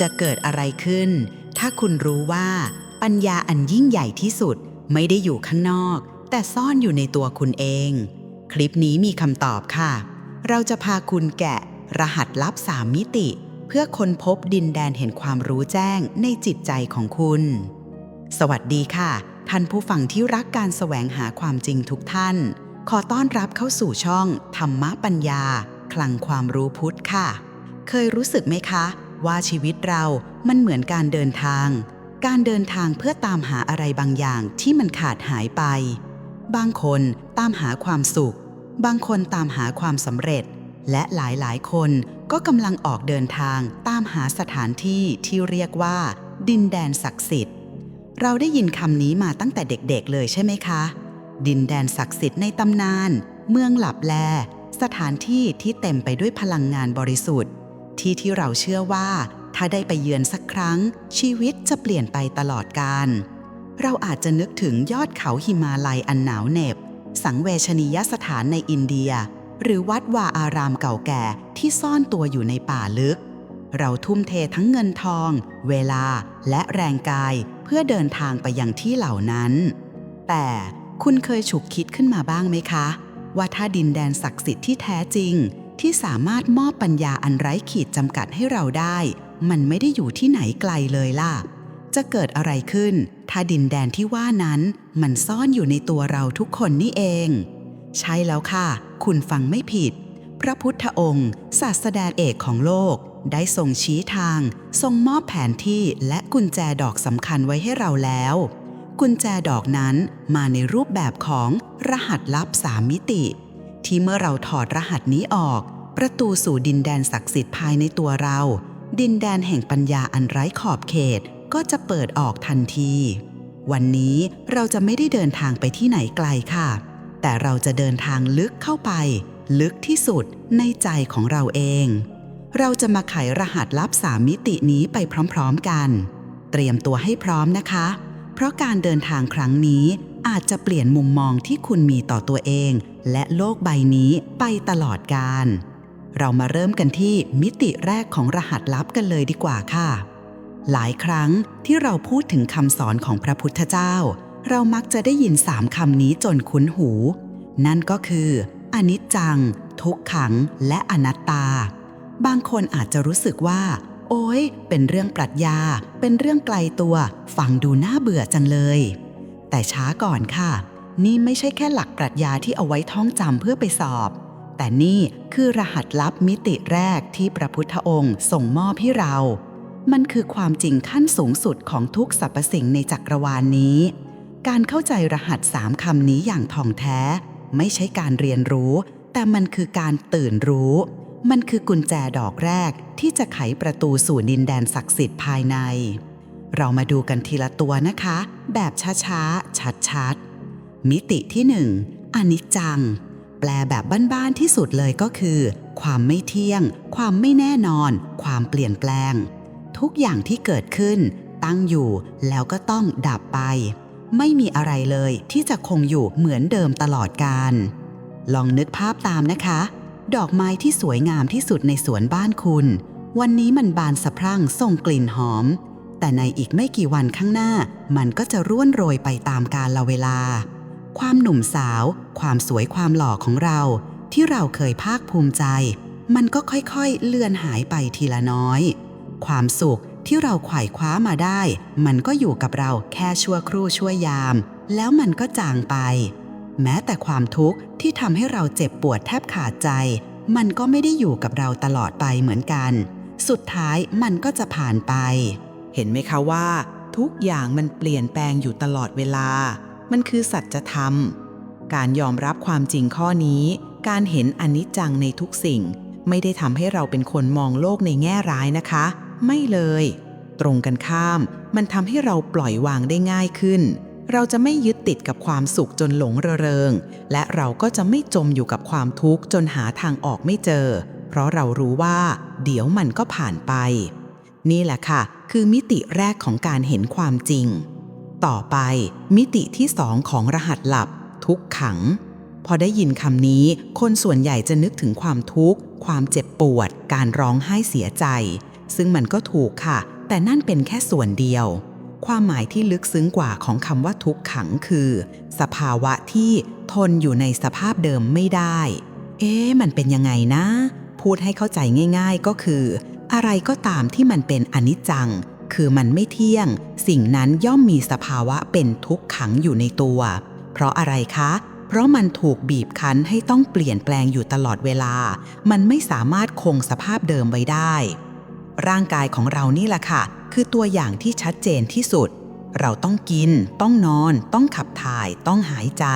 จะเกิดอะไรขึ้น ถ้าคุณรู้ว่าปัญญาอันยิ่งใหญ่ที่สุดไม่ได้อยู่ข้างนอก แต่ซ่อนอยู่ในตัวคุณเอง คลิปนี้มีคำตอบค่ะ เราจะพาคุณแกะรหัสลับสามมิติ เพื่อค้นพบดินแดนแห่งความรู้แจ้งในจิตใจของคุณ สวัสดีค่ะ ท่านผู้ฟังที่รักการแสวงหาความจริงทุกท่าน ขอต้อนรับเข้าสู่ช่อง ธรรมะปัญญา คลังความรู้พุทธค่ะ เคยรู้สึกไหมคะ ว่าชีวิตเรามันเหมือนการเดินทาง การเดินทางเพื่อตามหาอะไรบางอย่างที่มันขาดหายไป บางคนตามหาความสุข บางคนตามหาความสำเร็จ และหลายๆคนก็กำลังออกเดินทางตามหาสถานที่ที่เรียกว่า ดินแดนศักดิ์สิทธิ์ เราได้ยินคำนี้มาตั้งแต่เด็กๆเลยใช่ไหมคะ ดินแดนศักดิ์สิทธิ์ในตำนาน เมืองหลับแล สถานที่ที่เต็มไปด้วยพลังงานบริสุทธิ์ ที่ที่เราเชื่อว่า ถ้าได้ไปเยือนสักครั้ง ชีวิตจะเปลี่ยนไปตลอดกาลเราอาจจะนึกถึงยอดเขาหิมาลัยอันหนาวเหน็บ สังเวชนียสถานในอินเดีย หรือวัดวาอารามเก่าแก่ที่ซ่อนตัวอยู่ในป่าลึก เราทุ่มเททั้งเงินทอง เวลาและแรงกายเพื่อเดินทางไปยังที่เหล่านั้น แต่คุณเคยฉุกคิดขึ้นมาบ้างไหมคะ ว่าถ้าดินแดนศักดิ์สิทธิ์ที่แท้จริง ที่สามารถมอบปัญญาอันไร้ขีดจำกัดให้เราได้ มันไม่ได้อยู่ที่ไหนไกลเลยล่ะ จะเกิดอะไรขึ้น ถ้าดินแดนที่ว่านั้น มันซ่อนอยู่ในตัวเราทุกคนนี่เอง ใช่แล้วค่ะ คุณฟังไม่ผิด พระพุทธองค์ ศาสดาเอกของโลก ได้ทรงชี้ทาง ทรงมอบแผนที่และกุญแจดอกสำคัญไว้ให้เราแล้ว กุญแจดอกนั้นมาในรูปแบบของรหัสลับสามมิติ ที่เมื่อเราถอดรหัสนี้ออก ประตูสู่ดินแดนศักดิ์สิทธิ์ภายในตัวเรา ดินแดนแห่งปัญญาอันไร้ขอบเขตก็จะเปิดออกทันที วันนี้เราจะไม่ได้เดินทางไปที่ไหนไกลค่ะ แต่เราจะเดินทางลึกเข้าไป ลึกที่สุดในใจของเราเอง เราจะมาไขรหัสลับสามมิตินี้ไปพร้อมๆกัน เตรียมตัวให้พร้อมนะคะ เพราะการเดินทางครั้งนี้อาจจะเปลี่ยนมุมมองที่คุณมีต่อตัวเอง และโลกใบนี้ไปตลอดกาลเรามาเริ่มกันที่มิติแรกของรหัสลับกันเลยดีกว่าค่ะ หลายครั้งที่เราพูดถึงคำสอนของพระพุทธเจ้า เรามักจะได้ยินสามคำนี้จนคุ้นหู นั่นก็คือ อนิจจัง ทุกขัง และอนัตตา บางคนอาจจะรู้สึกว่าโอ้ย เป็นเรื่องปรัชญา เป็นเรื่องไกลตัว ฟังดูน่าเบื่อจังเลย แต่ช้าก่อนค่ะ นี่ไม่ใช่แค่หลักปรัชญาที่เอาไว้ท่องจำเพื่อไปสอบ แต่นี่คือรหัสลับมิติแรกที่พระพุทธองค์ส่งมอบให้เรา มันคือความจริงขั้นสูงสุดของทุกสรรพสิ่งในจักรวาลนนี้ การเข้าใจรหัสสามคำนี้อย่างท่องแท้ ไม่ใช่การเรียนรู้ แต่มันคือการตื่นรู้ มันคือกุญแจดอกแรกที่จะไขประตูสู่ดินแดนศักดิ์สิทธิ์ภายใน เรามาดูกันทีละตัวนะคะ แบบช้าๆ ชัดๆ มิติที่หนึ่งอนิจจัง แปลแบบบ้านๆที่สุดเลยก็คือ ความไม่เที่ยง ความไม่แน่นอน ความเปลี่ยนแปลง ทุกอย่างที่เกิดขึ้น ตั้งอยู่แล้วก็ต้องดับไป ไม่มีอะไรเลยที่จะคงอยู่เหมือนเดิมตลอดกาลลองนึกภาพตามนะคะ ดอกไม้ที่สวยงามที่สุดในสวนบ้านคุณ วันนี้มันบานสะพรั่งส่งกลิ่นหอม แต่ในอีกไม่กี่วันข้างหน้า มันก็จะร่วนโรยไปตามกาลเวลา ความหนุ่มสาว ความสวยความหล่อของเรา ที่เราเคยภาคภูมิใจ มันก็ค่อยๆ เลือนหายไปทีละน้อย ความสุขที่เราไขว่คว้ามาได้ มันก็อยู่กับเราแค่ชั่วครู่ชั่วยาม แล้วมันก็จางไป แม้แต่ความทุกข์ที่ทำให้เราเจ็บปวดแทบขาดใจ มันก็ไม่ได้อยู่กับเราตลอดไปเหมือนกัน สุดท้ายมันก็จะผ่านไป เห็นไหมคะว่า ทุกอย่างมันเปลี่ยนแปลงอยู่ตลอดเวลา มันคือสัจธรรม การยอมรับความจริงข้อนี้ การเห็นอนิจจังในทุกสิ่ง ไม่ได้ทำให้เราเป็นคนมองโลกในแง่ร้ายนะคะ ไม่เลย ตรงกันข้าม มันทำให้เราปล่อยวางได้ง่ายขึ้น เราจะไม่ยึดติดกับความสุขจนหลงระเริง และเราก็จะไม่จมอยู่กับความทุกข์จนหาทางออกไม่เจอ เพราะเรารู้ว่า เดี๋ยวมันก็ผ่านไป นี่แหละค่ะ คือมิติแรกของการเห็นความจริง ต่อไปมิติที่สองของรหัสหลับ ทุกขัง พอได้ยินคำนี้ คนส่วนใหญ่จะนึกถึงความทุกข์ ความเจ็บปวด การร้องไห้เสียใจ ซึ่งมันก็ถูกค่ะ แต่นั่นเป็นแค่ส่วนเดียว ความหมายที่ลึกซึ้งกว่าของคำว่าทุกขังคือ สภาวะที่ทนอยู่ในสภาพเดิมไม่ได้ เอ๊ะมันเป็นยังไงนะ พูดให้เข้าใจง่าย ๆก็คือ อะไรก็ตามที่มันเป็นอนิจจัง คือมันไม่เที่ยง สิ่งนั้นย่อมมีสภาวะเป็นทุกขังอยู่ในตัว เพราะอะไรคะ เพราะมันถูกบีบคั้นให้ต้องเปลี่ยนแปลงอยู่ตลอดเวลา มันไม่สามารถคงสภาพเดิมไว้ได้ ร่างกายของเรานี่แหละค่ะ คือตัวอย่างที่ชัดเจนที่สุด เราต้องกิน ต้องนอน ต้องขับถ่าย ต้องหายใจ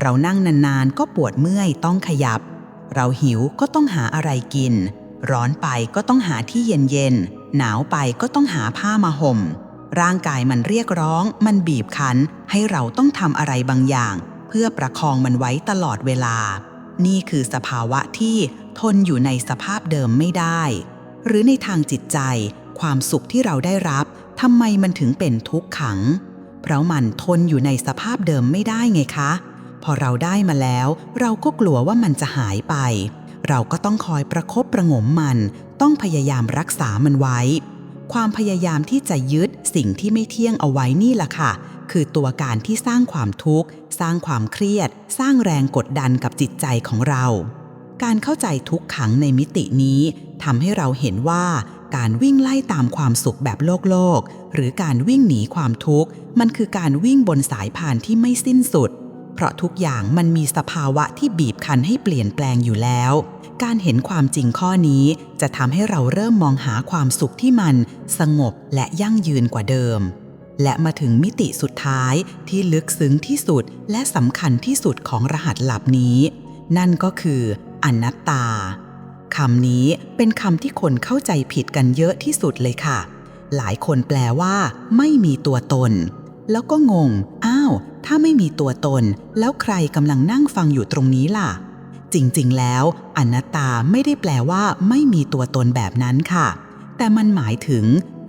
เรานั่งนานๆ ก็ปวดเมื่อย ต้องขยับ เราหิวก็ต้องหาอะไรกิน ร้อนไปก็ต้องหาที่เย็นๆหนาวไปก็ต้องหาผ้ามาห่ม ร่างกายมันเรียกร้อง มันบีบคั้น ให้เราต้องทำอะไรบางอย่าง เพื่อประคองมันไว้ตลอดเวลา นี่คือสภาวะที่ทนอยู่ในสภาพเดิมไม่ได้ หรือในทางจิตใจ ความสุขที่เราได้รับทำไมมันถึงเป็นทุกขัง เพราะมันทนอยู่ในสภาพเดิมไม่ได้ไงคะ พอเราได้มาแล้ว เราก็กลัวว่ามันจะหายไป เราก็ต้องคอยประคบประงมมัน ต้องพยายามรักษามันไว้ ความพยายามที่จะยึดสิ่งที่ไม่เที่ยงเอาไว้นี่แหละค่ะ คือตัวการที่สร้างความทุกข์ สร้างความเครียด สร้างแรงกดดันกับจิตใจของเรา การเข้าใจทุกขังในมิตินี้ทำให้เราเห็นว่าการวิ่งไล่ตามความสุขแบบโลกโลก หรือการวิ่งหนีความทุกข์ มันคือการวิ่งบนสายพานที่ไม่สิ้นสุด เพราะทุกอย่างมันมีสภาวะที่บีบคั้นให้เปลี่ยนแปลงอยู่แล้ว การเห็นความจริงข้อนี้จะทำให้เราเริ่มมองหาความสุขที่มันสงบและยั่งยืนกว่าเดิม และมาถึงมิติสุดท้ายที่ลึกซึ้งที่สุดและสำคัญที่สุดของรหัสหลับนี้ นั่นก็คืออนัตตาคำนี้เป็นคำที่คนเข้าใจผิดกันเยอะที่สุดเลยค่ะ หลายคนแปลว่า ไม่มีตัวตน แล้วก็งงอ้า ถ้าไม่มีตัวตน แล้วใครกำลังนั่งฟังอยู่ตรงนี้ล่ะ จริงๆ แล้ว อนัตตาไม่ได้แปลว่า ไม่มีตัวตนแบบนั้นค่ะ แต่มันหมายถึง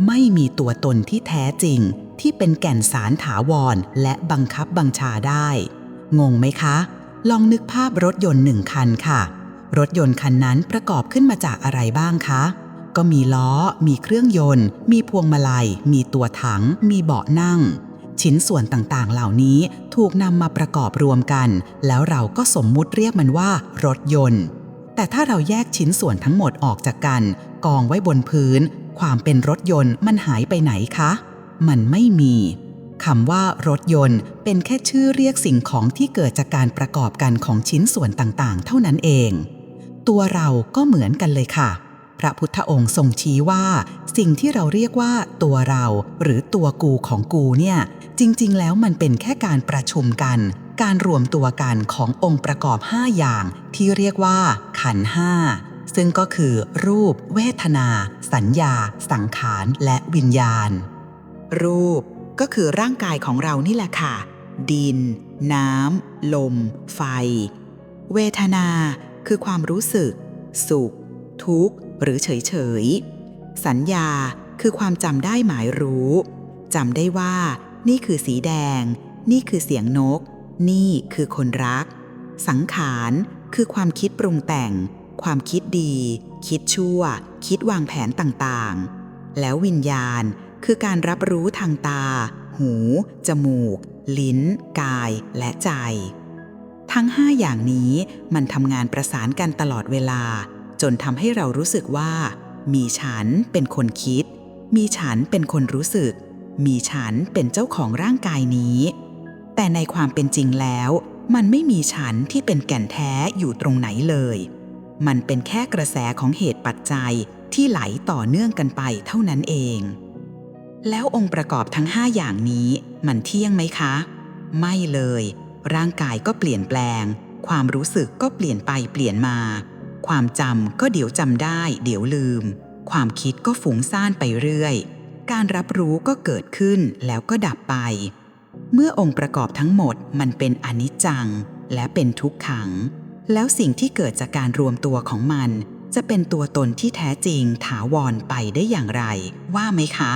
ไม่มีตัวตนที่แท้จริง ที่เป็นแก่นสารถาวร และบังคับบัญชาได้ งงไหมคะ ลองนึกภาพรถยนต์หนึ่งคันค่ะ รถยนต์คันนั้นประกอบขึ้นมาจากอะไรบ้างคะก็มีล้อ มีเครื่องยนต์ มีพวงมาลัย มีตัวถัง มีเบาะนั่ง ชิ้นส่วนต่างๆ เหล่านี้ถูกนำมาประกอบรวมกัน แล้วเราก็สมมุติเรียกมันว่า รถยนต์ แต่ถ้าเราแยกชิ้นส่วนทั้งหมดออกจากกัน กองไว้บนพื้น ความเป็นรถยนต์มันหายไปไหนคะ มันไม่มีคำว่ารถยนต์เป็นแค่ชื่อเรียกสิ่งของที่เกิดจากการประกอบกันของชิ้นส่วนต่างๆ เท่านั้นเอง ตัวเราก็เหมือนกันเลยค่ะ พระพุทธองค์ทรงชี้ว่า สิ่งที่เราเรียกว่าตัวเรา หรือตัวกูของกูเนี่ย จริงๆ แล้วมันเป็นแค่การประชุมกัน การรวมตัวกันขององค์ประกอบ 5 อย่าง ที่เรียกว่า ขันห้าซึ่งก็คือ รูป เวทนา สัญญา สังขาร และวิญญาณ รูปก็คือร่างกายของเรานี่แหละค่ะ ดิน น้ำ ลม ไฟ เวทนา คือความรู้สึก สุข ทุกข์ หรือเฉยเฉย สัญญาคือความจำได้หมายรู้จำได้ว่า นี่คือสีแดง นี่คือเสียงนก นี่คือคนรัก สังขารคือความคิดปรุงแต่ง ความคิดดี คิดชั่ว คิดวางแผนต่างๆ แล้ววิญญาณคือการรับรู้ทางตา หู จมูก ลิ้น กาย และใจ ทั้งห้าอย่างนี้มันทำงานประสานกันตลอดเวลา จนทำให้เรารู้สึกว่า มีฉันเป็นคนคิด มีฉันเป็นคนรู้สึก มีฉันเป็นเจ้าของร่างกายนี้ แต่ในความเป็นจริงแล้ว มันไม่มีฉันที่เป็นแก่นแท้อยู่ตรงไหนเลย มันเป็นแค่กระแสของเหตุปัจจัยที่ไหลต่อเนื่องกันไปเท่านั้นเอง แล้วองค์ประกอบทั้ง 5 อย่างนี้มันเที่ยงไหมคะ ไม่เลย ร่างกายก็เปลี่ยนแปลง ความรู้สึกก็เปลี่ยนไปเปลี่ยนมา ความจำก็เดี๋ยวจำได้ เดี๋ยวลืม ความคิดก็ฟุ้งซ่านไปเรื่อย การรับรู้ก็เกิดขึ้นแล้วก็ดับไป เมื่อองค์ประกอบทั้งหมดมันเป็นอนิจจัง และเป็นทุกขัง แล้วสิ่งที่เกิดจากการรวมตัวของมัน จะเป็นตัวตนที่แท้จริงถาวรไปได้อย่างไร ว่าไหมคะ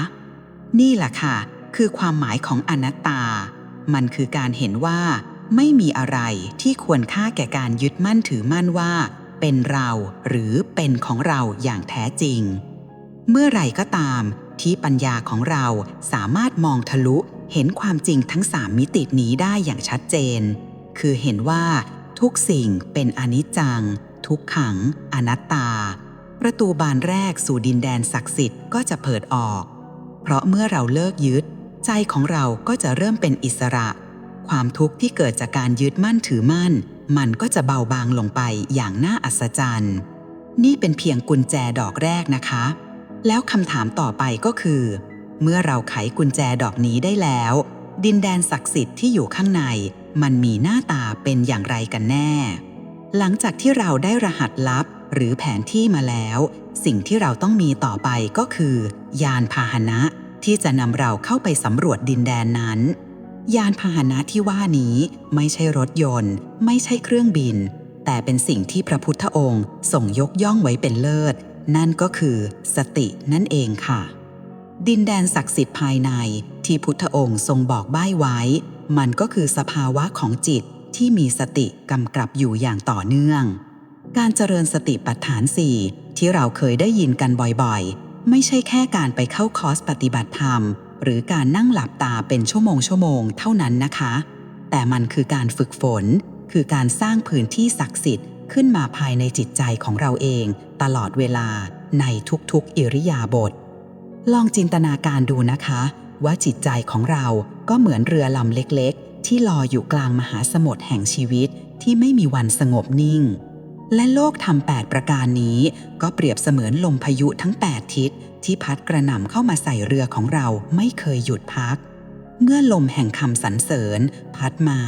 นี่แหละค่ะ คือความหมายของอนัตตา มันคือการเห็นว่าไม่มีอะไรที่ควรค่าแก่การยึดมั่นถือมั่นว่า เป็นเราหรือเป็นของเราอย่างแท้จริง เมื่อไหร่ก็ตามที่ปัญญาของเราสามารถมองทะลุเห็นความจริงทั้งสามมิตินี้ได้อย่างชัดเจน คือเห็นว่าทุกสิ่งเป็นอนิจจัง ทุกขัง อนัตตา ประตูบานแรกสู่ดินแดนศักดิ์สิทธิ์ก็จะเปิดออก เพราะเมื่อเราเลิกยึด ใจของเราก็จะเริ่มเป็นอิสระ ความทุกข์ที่เกิดจากการยึดมั่นถือมั่น มันก็จะเบาบางลงไปอย่างน่าอัศจรรย์ นี่เป็นเพียงกุญแจดอกแรกนะคะ แล้วคำถามต่อไปก็คือ เมื่อเราไขกุญแจดอกนี้ได้แล้ว ดินแดนศักดิ์สิทธิ์ที่อยู่ข้างใน มันมีหน้าตาเป็นอย่างไรกันแน่ หลังจากที่เราได้รหัสลับหรือแผนที่มาแล้ว สิ่งที่เราต้องมีต่อไปก็คือ ยานพาหนะที่จะนำเราเข้าไปสำรวจดินแดนนั้น ยานพาหนะที่ว่านี้ไม่ใช่รถยนต์ ไม่ใช่เครื่องบิน แต่เป็นสิ่งที่พระพุทธองค์ส่งยกย่องไว้เป็นเลิศ นั่นก็คือสตินั่นเองค่ะ ดินแดนศักดิ์สิทธิ์ภายในที่พุทธองค์ทรงบอกใบ้ไว้ มันก็คือสภาวะของจิตที่มีสติกำกับอยู่อย่างต่อเนื่อง การเจริญสติปัฏฐานสี่ที่เราเคยได้ยินกันบ่อยๆ ไม่ใช่แค่การไปเข้าคอร์สปฏิบัติธรรม หรือการนั่งหลับตาเป็นชั่วโมงชั่วโมงเท่านั้นนะคะ แต่มันคือการฝึกฝน คือการสร้างพื้นที่ศักดิ์สิทธิ์ขึ้นมาภายในจิตใจของเราเอง ตลอดเวลาในทุกๆ อิริยาบถลองจินตนาการดูนะคะ ว่าจิตใจของเราก็เหมือนเรือลำเล็กๆ ที่ลอยอยู่กลางมหาสมุทรแห่งชีวิตที่ไม่มีวันสงบนิ่ง และโลกธรรม8ประการนี้ ก็เปรียบเสมือนลมพายุทั้ง 8 ทิศ ที่พัดกระหน่ำเข้ามาใส่เรือของเราไม่เคยหยุดพัก เมื่อลมแห่งคำสรรเสริญ พัดมา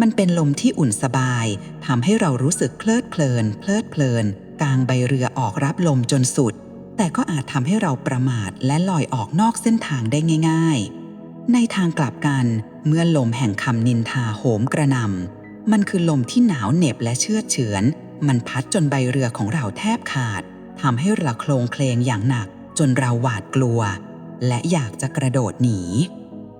มันเป็นลมที่อุ่นสบายทำให้เรารู้สึกเพลิดเพลิน เพลิดเพลินกางใบเรือออกรับลมจนสุด แต่ก็อาจทำให้เราประมาทและลอยออกนอกเส้นทางได้ง่าย ๆ ในทางกลับกัน เมื่อลมแห่งคำนินทาโหมกระหน่ำมันคือลมที่หนาวเหน็บและเชือดเฉือน มันพัดจนใบเรือของเราแทบขาดทำให้เราโคลงเคลงอย่างหนัก จนเราหวาดกลัว และอยากจะกระโดดหนี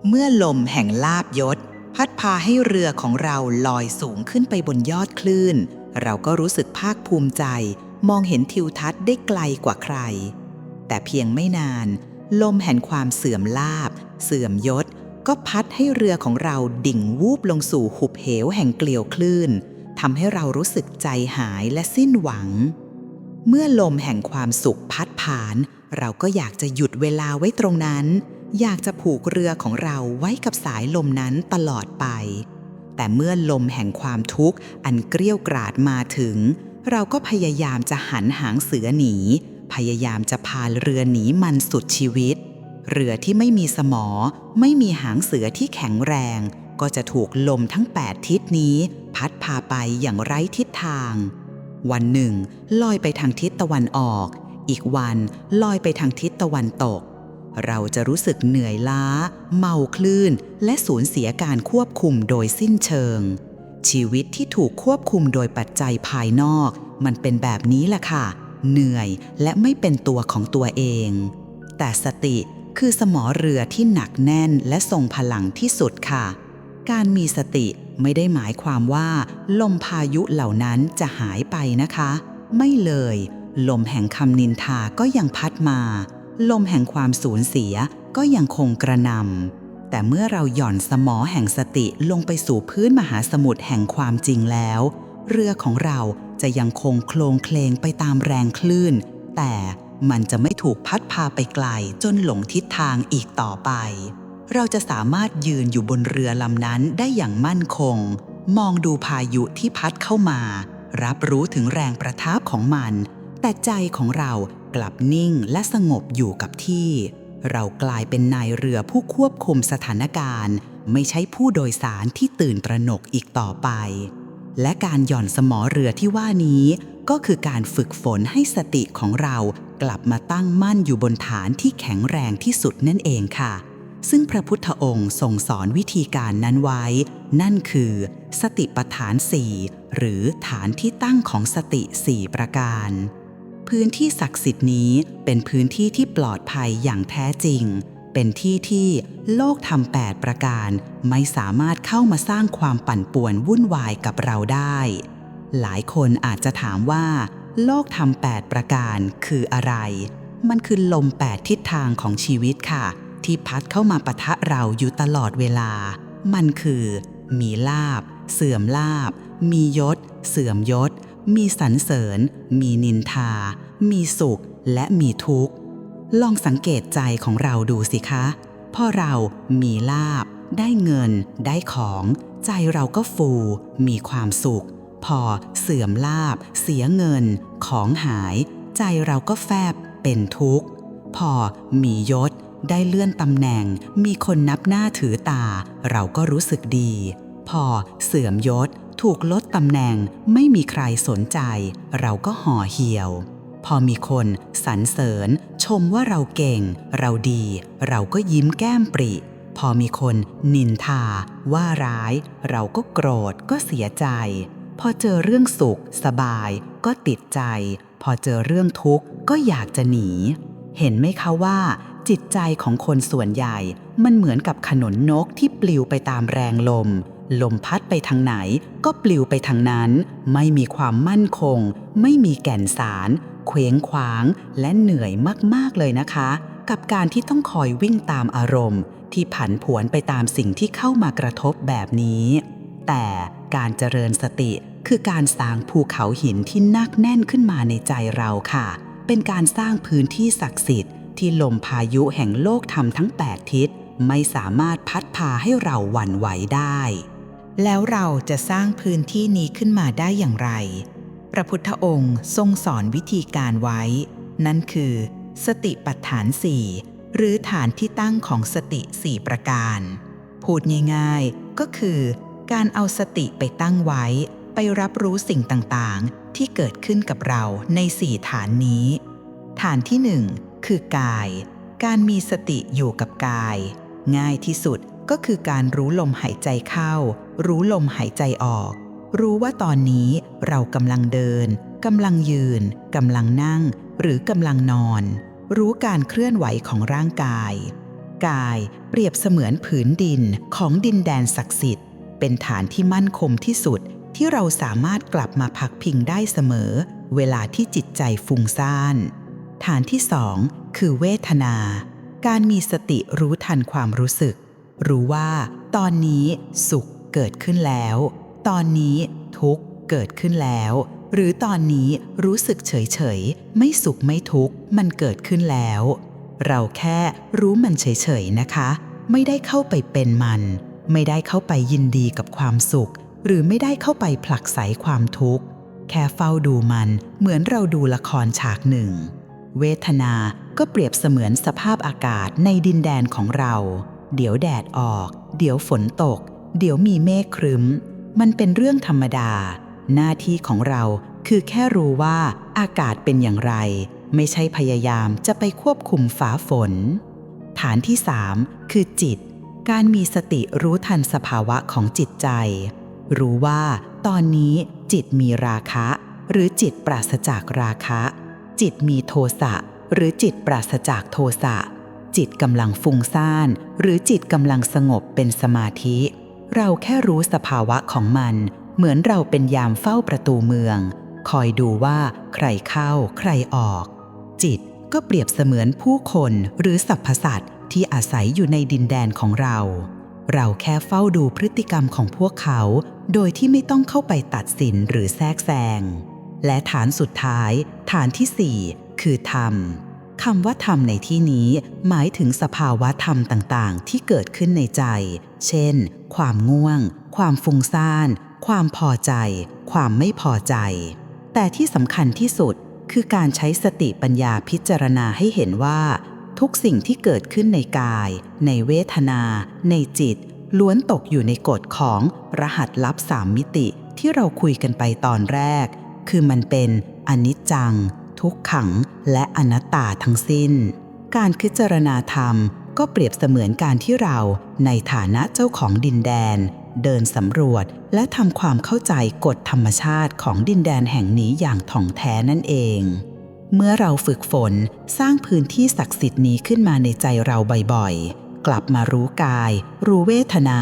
เมื่อลมแห่งลาบยศ พัดพาให้เรือของเราลอยสูงขึ้นไปบนยอดคลื่น เราก็รู้สึกภาคภูมิใจ มองเห็นทิวทัศน์ได้ไกลกว่าใคร แต่เพียงไม่นาน ลมแห่งความเสื่อมลาบ เสื่อมยศ ก็พัดให้เรือของเราดิ่งวูบลงสู่หุบเหวแห่งเกลียวคลื่นทำให้เรารู้สึกใจหายและสิ้นหวัง เมื่อลมแห่งความสุขพัด ผ่าน เราก็อยากจะหยุดเวลาไว้ตรงนั้น อยากจะผูกเรือของเราไว้กับสายลมนั้นตลอดไป แต่เมื่อลมแห่งความทุกข์ อันเกรี้ยวกราดมาถึง เราก็พยายามจะหันหางเสือหนี พยายามจะพาเรือหนีมันสุดชีวิต เรือที่ไม่มีสมอ ไม่มีหางเสือที่แข็งแรง ก็จะถูกลมทั้ง 8 ทิศนี้ พัดพาไปอย่างไร้ทิศทางวันหนึ่งลอยไปทางทิศตะวันออก อีกวันลอยไปทางทิศตะวันตก เราจะรู้สึกเหนื่อยล้า เมาคลื่น และสูญเสียการควบคุมโดยสิ้นเชิง ชีวิตที่ถูกควบคุมโดยปัจจัยภายนอก มันเป็นแบบนี้แหละค่ะ เหนื่อยและไม่เป็นตัวของตัวเอง แต่สติคือสมอเรือที่หนักแน่นและทรงพลังที่สุดค่ะ การมีสติไม่ได้หมายความว่า ลมพายุเหล่านั้นจะหายไปนะคะ ไม่เลย ลมแห่งคำนินทาก็ยังพัดมา ลมแห่งความสูญเสียก็ยังคงกระนำแต่เมื่อเราหย่อนสมอแห่งสติลงไปสู่พื้นมหาสมุทรแห่งความจริงแล้ว เรือของเราจะยังคงโคลงเคลงไปตามแรงคลื่น แต่มันจะไม่ถูกพัดพาไปไกลจนหลงทิศทางอีกต่อไป เราจะสามารถยืนอยู่บนเรือลำนั้นได้อย่างมั่นคง มองดูพายุที่พัดเข้ามา รับรู้ถึงแรงประทับของมัน แต่ใจของเรากลับนิ่งและสงบอยู่กับที่ เรากลายเป็นนายเรือผู้ควบคุมสถานการณ์ ไม่ใช่ผู้โดยสารที่ตื่นตระหนกอีกต่อไป และการหย่อนสมอเรือที่ว่านี้ ก็คือการฝึกฝนให้สติของเรากลับมาตั้งมั่นอยู่บนฐานที่แข็งแรงที่สุดนั่นเองค่ะ ซึ่งพระพุทธองค์ทรงสอนวิธีการนั้นไว้ นั่นคือ สติปัฏฐานสี่หรือฐานที่ตั้งของสติสี่ประการ พื้นที่ศักดิ์สิทธิ์นี้เป็นพื้นที่ที่ปลอดภัยอย่างแท้จริง เป็นที่ที่โลกธรรมแปดประการ ไม่สามารถเข้ามาสร้างความปั่นป่วนวุ่นวายกับเราได้ หลายคนอาจจะถามว่า โลกธรรมแปดประการคืออะไร มันคือลมแปดทิศทางของชีวิตค่ะ ที่พัดเข้ามาปะทะเราอยู่ตลอดเวลา มันคือ มีลาบ เสื่อมลาบ มียศ เสื่อมยศ มีสรรเสริญ มีนินทา มีสุข และมีทุกข์ ลองสังเกตใจของเราดูสิคะ พอเรามีลาบ ได้เงิน ได้ของ ใจเราก็ฟู มีความสุข พอเสื่อมลาบ เสียเงิน ของหาย ใจเราก็แฟบ เป็นทุกข์ พอมียศ ได้เลื่อนตำแหน่ง มีคนนับหน้าถือตา เราก็รู้สึกดี พอเสื่อมยศ ถูกลดตำแหน่งไม่มีใครสนใจ เราก็ห่อเหี่ยว พอมีคนสรรเสริญ ชมว่าเราเก่ง เราดี เราก็ยิ้มแก้มปริ พอมีคนนินทา ว่าร้าย เราก็โกรธก็เสียใจ พอเจอเรื่องสุข สบาย ก็ติดใจ พอเจอเรื่องทุกข์ก็อยากจะหนี เห็นไหมคะว่า จิตใจของคนส่วนใหญ่ มันเหมือนกับขนนนกที่ปลิวไปตามแรงลม ลมพัดไปทางไหนก็ปลิวไปทางนั้น ไม่มีความมั่นคง ไม่มีแก่นสาร เคว้งคว้าง และเหนื่อยมากๆเลยนะคะ กับการที่ต้องคอยวิ่งตามอารมณ์ ที่ผันผวนไปตามสิ่งที่เข้ามากระทบแบบนี้ แต่การเจริญสติคือการสร้างภูเขาหินที่นักแน่นขึ้นมาในใจเราค่ะ เป็นการสร้างพื้นที่ศักดิ์สิทธิ์ที่ลมพายุแห่งโลกทำทั้ง 8 ทิศไม่สามารถพัดพาให้เราหวั่นไหวได้ แล้วเราจะสร้างพื้นที่นี้ขึ้นมาได้อย่างไร พระพุทธองค์ทรงสอนวิธีการไว้ นั่นคือ สติปัฏฐานสี่หรือฐานที่ตั้งของสติสี่ประการ พูดง่ายๆก็คือ การเอาสติไปตั้งไว้ ไปรับรู้สิ่งต่างๆ ที่เกิดขึ้นกับเราในสี่ฐานนี้ ฐานที่หนึ่งคือกาย การมีสติอยู่กับกาย ง่ายที่สุดก็คือการรู้ลมหายใจเข้า รู้ลมหายใจออก รู้ว่าตอนนี้เรากำลังเดินกำลังยืนกำลังนั่ง หรือกำลังนอน รู้การเคลื่อนไหวของร่างกาย กายเปรียบเสมือนผืนดินของดินแดนศักดิ์สิทธิ์ เป็นฐานที่มั่นคงที่สุดที่เราสามารถกลับมาพักพิงได้เสมอ เวลาที่จิตใจฟุ้งซ่าน ฐานที่สองคือเวทนา การมีสติรู้ทันความรู้สึก รู้ว่าตอนนี้สุข เกิดขึ้นแล้ว ตอนนี้ทุกข์เกิดขึ้นแล้ว หรือตอนนี้รู้สึกเฉยๆไม่สุขไม่ทุกข์มันเกิดขึ้นแล้ว เราแค่รู้มันเฉยๆนะคะ ไม่ได้เข้าไปเป็นมัน ไม่ได้เข้าไปยินดีกับความสุข หรือไม่ได้เข้าไปผลักไสความทุกข์ แค่เฝ้าดูมันเหมือนเราดูละครฉากหนึ่ง เวทนาก็เปรียบเสมือนสภาพอากาศในดินแดนของเรา เดี๋ยวแดดออก เดี๋ยวฝนตก เดี๋ยวมีเมฆครึ้ม มันเป็นเรื่องธรรมดา หน้าที่ของเราคือแค่รู้ว่าอากาศเป็นอย่างไร ไม่ใช่พยายามจะไปควบคุมฟ้าฝน ฐานที่ 3 คือจิต การมีสติรู้ทันสภาวะของจิตใจ รู้ว่าตอนนี้จิตมีราคะ หรือจิตปราศจากราคะ จิตมีโทสะหรือจิตปราศจากโทสะจิตกำลังฟุ้งซ่าน หรือจิตกำลังสงบเป็นสมาธิ เราแค่รู้สภาวะของมัน เหมือนเราเป็นยามเฝ้าประตูเมือง คอยดูว่าใครเข้าใครออก จิตก็เปรียบเสมือนผู้คนหรือสรรพสัตว์ที่อาศัยอยู่ในดินแดนของเรา เราแค่เฝ้าดูพฤติกรรมของพวกเขา โดยที่ไม่ต้องเข้าไปตัดสินหรือแทรกแซง และฐานสุดท้าย ฐานที่4คือธรรมคำว่าธรรมในที่นี้หมายถึงสภาวะธรรมต่างๆ ที่เกิดขึ้นในใจ เช่น ความง่วง ความฟุ้งซ่าน ความพอใจ ความไม่พอใจ แต่ที่สำคัญที่สุดคือการใช้สติปัญญาพิจารณาให้เห็นว่า ทุกสิ่งที่เกิดขึ้นในกาย ในเวทนา ในจิต ล้วนตกอยู่ในกฎของรหัสลับสามมิติที่เราคุยกันไปตอนแรก คือมันเป็นอนิจจัง ทุกขัง และอนัตตาทั้งสิ้น การพิจารณาธรรม ก็เปรียบเสมือนการที่เราในฐานะเจ้าของดินแดน เดินสำรวจและทำความเข้าใจกฎธรรมชาติของดินแดนแห่งนี้อย่างถ่องแท้นั่นเอง เมื่อเราฝึกฝนสร้างพื้นที่ศักดิ์สิทธิ์นี้ขึ้นมาในใจเราบ่อยๆ กลับมารู้กาย รู้เวทนา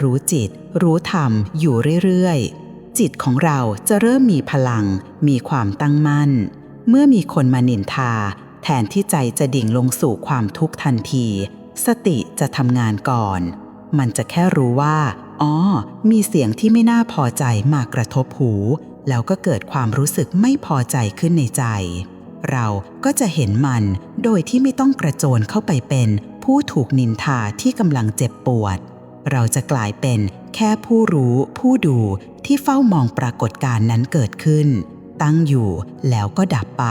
รู้จิต รู้ธรรมอยู่เรื่อยๆ จิตของเราจะเริ่มมีพลัง มีความตั้งมั่น เมื่อมีคนมานินทาแทแทนที่ใจจะดิ่งลงสู่ความทุกข์ทันที สติจะทำงานก่อน มันจะแค่รู้ว่า อ๋อ มีเสียงที่ไม่น่าพอใจมากระทบหู แล้วก็เกิดความรู้สึกไม่พอใจขึ้นในใจ เราก็จะเห็นมันโดยที่ไม่ต้องกระโจนเข้าไปเป็นผู้ถูกนินทาที่กำลังเจ็บปวด เราจะกลายเป็นแค่ผู้รู้ผู้ดูที่เฝ้ามองปรากฏการณ์นั้นเกิดขึ้น ตั้งอยู่แล้วก็ดับไป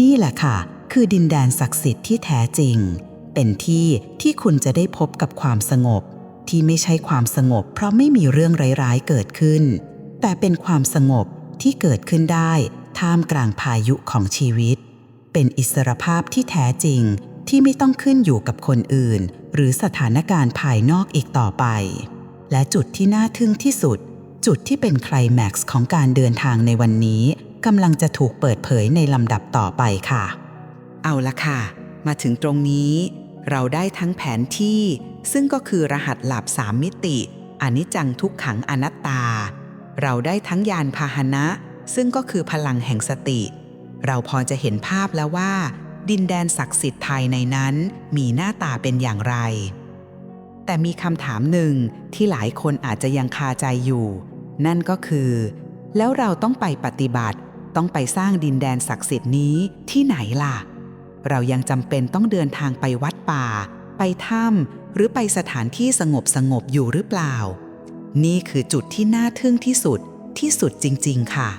นี่แหละค่ะ คือดินแดนศักดิ์สิทธิ์ที่แท้จริง เป็นที่ที่คุณจะได้พบกับความสงบ ที่ไม่ใช่ความสงบ เพราะไม่มีเรื่องร้ายๆเกิดขึ้น แต่เป็นความสงบที่เกิดขึ้นได้ ท่ามกลางพายุของชีวิต เป็นอิสรภาพที่แท้จริงที่ไม่ต้องขึ้นอยู่กับคนอื่น หรือสถานการณ์ภายนอกอีกต่อไป และจุดที่น่าทึ่งที่สุด จุดที่เป็นไคลแม็กซ์ของการเดินทางในวันนี้กำลังจะถูกเปิดเผยในลำดับต่อไปค่ะ เอาละค่ะ มาถึงตรงนี้ เราได้ทั้งแผนที่ ซึ่งก็คือรหัสหลับสามมิติอนิจจังทุกขังอนัตตา เราได้ทั้งยานพาหนะ ซึ่งก็คือพลังแห่งสติ เราพอจะเห็นภาพแล้วว่า ดินแดนศักดิ์สิทธิ์ภายในนั้นมีหน้าตาเป็นอย่างไร แต่มีคำถามหนึ่งที่หลายคนอาจจะยังคาใจอยู่ นั่นก็คือ แล้วเราต้องไปปฏิบัติต้องไปสร้างดินแดนศักดิ์สิทธิ์นี้ที่ไหนล่ะ เรายังจำเป็นต้องเดินทางไปวัด ป่า ไปถ้ำหรือไปสถานที่สงบสงบอยู่หรือเปล่า นี่คือจุดที่น่าทึ่งที่สุดที่สุดจริง ๆ ค่ะ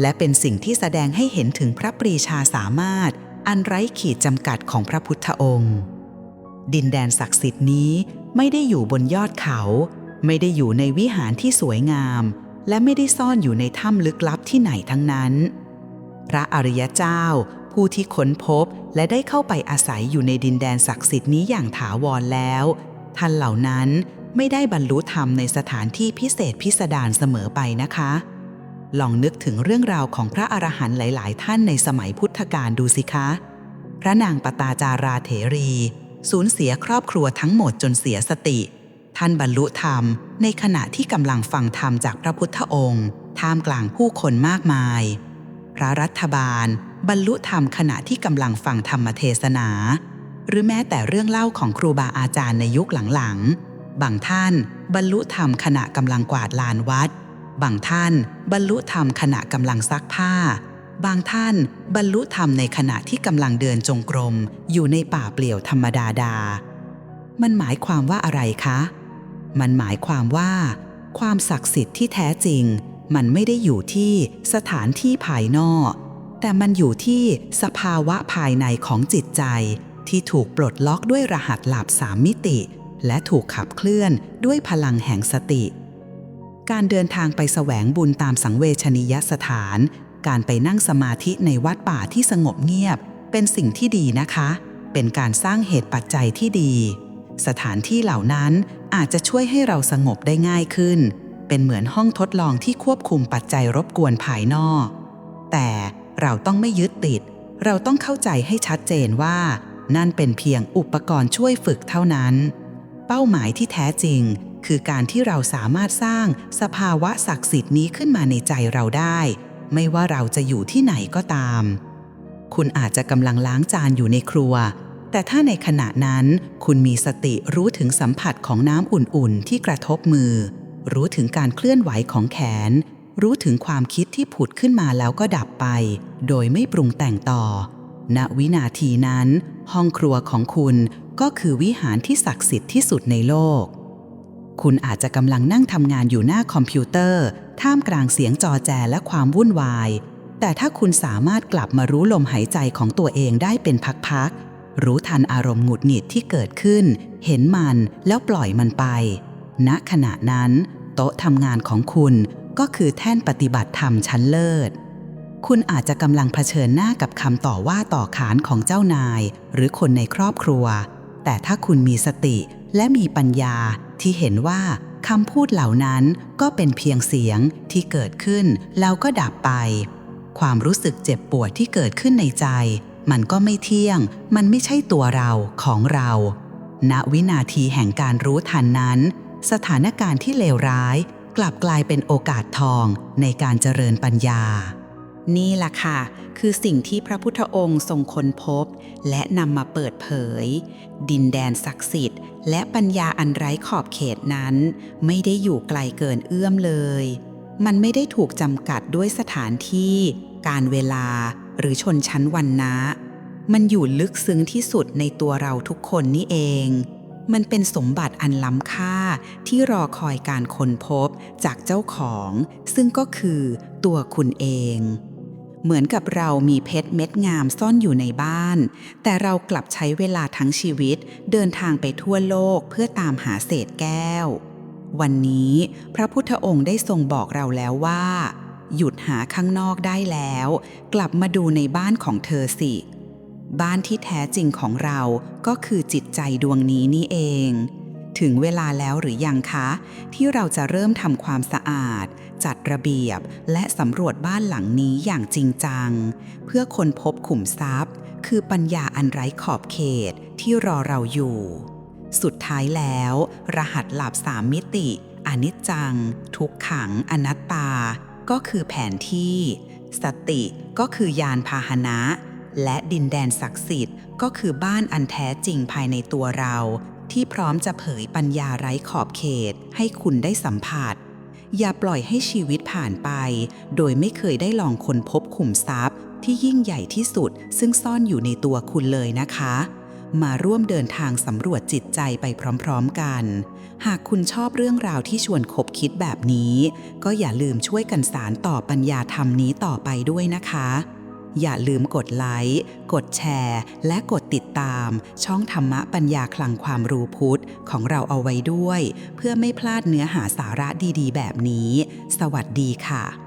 และเป็นสิ่งที่แสดงให้เห็นถึงพระปรีชาสามารถ อันไร้ขีดจำกัดของพระพุทธองค์ ดินแดนศักดิ์สิทธิ์นี้ไม่ได้อยู่บนยอดเขา ไม่ได้อยู่ในวิหารที่สวยงาม และไม่ได้ซ่อนอยู่ในถ้ำลึกลับที่ไหนทั้งนั้น พระอริยเจ้า ผู้ที่ค้นพบและได้เข้าไปอาศัยอยู่ในดินแดนศักดิ์สิทธิ์นี้อย่างถาวรแล้ว ท่านเหล่านั้นไม่ได้บรรลุธรรมในสถานที่พิเศษพิสดารเสมอไปนะคะ ลองนึกถึงเรื่องราวของพระอรหันต์หลาย ๆ ท่านในสมัยพุทธกาลดูสิคะ พระนางปตาจาราเถรี สูญเสียครอบครัวทั้งหมดจนเสียสติ ท่านบรรลุธรรมในขณะที่กำลังฟังธรรมจากพระพุทธองค์ ท่ามกลางผู้คนมากมาย พระรัฐบาล บรรลุธรรมขณะที่กำลังฟังธรรมเทศนา หรือแม้แต่เรื่องเล่าของครูบาอาจารย์ในยุคหลังๆ บางท่านบรรลุธรรมขณะกำลังกวาดลานวัด บางท่านบรรลุธรรมขณะกำลังซักผ้า บางท่านบรรลุธรรมในขณะที่กำลังเดินจงกรม อยู่ในป่าเปลี่ยวธรรมดาดา มันหมายความว่าอะไรคะ มันหมายความว่า ความศักดิ์สิทธิ์ที่แท้จริง มันไม่ได้อยู่ที่สถานที่ภายนอก แต่มันอยู่ที่สภาวะภายในของจิตใจ ที่ถูกปลดล็อกด้วยรหัสหลับสามมิติ และถูกขับเคลื่อนด้วยพลังแห่งสติ การเดินทางไปแสวงบุญตามสังเวชนียสถาน การไปนั่งสมาธิในวัดป่าที่สงบเงียบ เป็นสิ่งที่ดีนะคะ เป็นการสร้างเหตุปัจจัยที่ดี สถานที่เหล่านั้นอาจจะช่วยให้เราสงบได้ง่ายขึ้น เป็นเหมือนห้องทดลองที่ควบคุมปัจจัยรบกวนภายนอก แต่ เราต้องไม่ยึดติด เราต้องเข้าใจให้ชัดเจนว่า นั่นเป็นเพียงอุปกรณ์ช่วยฝึกเท่านั้น เป้าหมายที่แท้จริง คือการที่เราสามารถสร้างสภาวะศักดิ์สิทธิ์นี้ขึ้นมาในใจเราได้ ไม่ว่าเราจะอยู่ที่ไหนก็ตาม คุณอาจจะกำลังล้างจานอยู่ในครัว แต่ถ้าในขณะนั้น คุณมีสติรู้ถึงสัมผัสของน้ำอุ่นๆ ที่กระทบมือ รู้ถึงการเคลื่อนไหวของแขน รู้ถึงความคิดที่ผุดขึ้นมาแล้วก็ดับไป โดยไม่ปรุงแต่งต่อ ณวินาทีนั้น ห้องครัวของคุณก็คือวิหารที่ศักดิ์สิทธิ์ที่สุดในโลก คุณอาจจะกำลังนั่งทำงานอยู่หน้าคอมพิวเตอร์ ท่ามกลางเสียงจอแจและความวุ่นวาย แต่ถ้าคุณสามารถกลับมารู้ลมหายใจของตัวเองได้เป็นพักๆ รู้ทันอารมณ์หงุดหงิดที่เกิดขึ้น เห็นมันแล้วปล่อยมันไป ณขณะนั้น โต๊ะทำงานของคุณ ก็คือแท่นปฏิบัติธรรมชั้นเลิศ คุณอาจจะกำลังเผชิญหน้ากับคำต่อว่าต่อขานของเจ้านาย หรือคนในครอบครัว แต่ถ้าคุณมีสติและมีปัญญาที่เห็นว่าคำพูดเหล่านั้นก็เป็นเพียงเสียงที่เกิดขึ้นแล้วก็ดับไป ความรู้สึกเจ็บปวดที่เกิดขึ้นในใจ มันก็ไม่เที่ยง มันไม่ใช่ตัวเราของเรา ณวินาทีแห่งการรู้ทันนั้น สถานการณ์ที่เลวร้าย กลับกลายเป็นโอกาสทองในการเจริญปัญญา นี่ล่ะค่ะ คือสิ่งที่พระพุทธองค์ทรงค้นพบ และนำมาเปิดเผย ดินแดนศักดิ์สิทธิ์ และปัญญาอันไร้ขอบเขตนั้น ไม่ได้อยู่ไกลเกินเอื้อมเลย มันไม่ได้ถูกจำกัดด้วยสถานที่ การเวลาหรือชนชั้นวรรณะมันอยู่ลึกซึ้งที่สุดในตัวเราทุกคนนี่เอง มันเป็นสมบัติอันล้ำค่าที่รอคอยการค้นพบจากเจ้าของ ซึ่งก็คือตัวคุณเอง เหมือนกับเรามีเพชรเม็ดงามซ่อนอยู่ในบ้าน แต่เรากลับใช้เวลาทั้งชีวิตเดินทางไปทั่วโลกเพื่อตามหาเศษแก้ว วันนี้พระพุทธองค์ได้ทรงบอกเราแล้วว่า หยุดหาข้างนอกได้แล้ว กลับมาดูในบ้านของเธอสิ บ้านที่แท้จริงของเราก็คือจิตใจดวงนี้นี่เอง ถึงเวลาแล้วหรือยังคะ ที่เราจะเริ่มทำความสะอาด จัดระเบียบ และสำรวจบ้านหลังนี้อย่างจริงจัง เพื่อค้นพบขุมทรัพย์ คือปัญญาอันไร้ขอบเขตที่รอเราอยู่ สุดท้ายแล้ว รหัสหลับสามมิติ อนิจจัง ทุกขัง อนัตตา ก็คือแผนที่ สติก็คือยานพาหนะ และดินแดนศักดิ์สิทธิ์ก็คือบ้านอันแท้จริงภายในตัวเรา ที่พร้อมจะเผยปัญญาไร้ขอบเขตให้คุณได้สัมผัส อย่าปล่อยให้ชีวิตผ่านไป โดยไม่เคยได้ลองค้นพบขุมทรัพย์ ที่ยิ่งใหญ่ที่สุด ซึ่งซ่อนอยู่ในตัวคุณเลยนะคะ มาร่วมเดินทางสำรวจจิตใจไปพร้อมๆกัน หากคุณชอบเรื่องราวที่ชวนคบคิดแบบนี้ ก็อย่าลืมช่วยกันสารต่อปัญญาธรรมนี้ต่อไปด้วยนะคะ อย่าลืมกดไลค์ กดแชร์ และกดติดตาม ช่องธรรมะปัญญาคลังความรู้พุทธของเราเอาไว้ด้วย เพื่อไม่พลาดเนื้อหาสาระดีๆ แบบนี้ สวัสดีค่ะ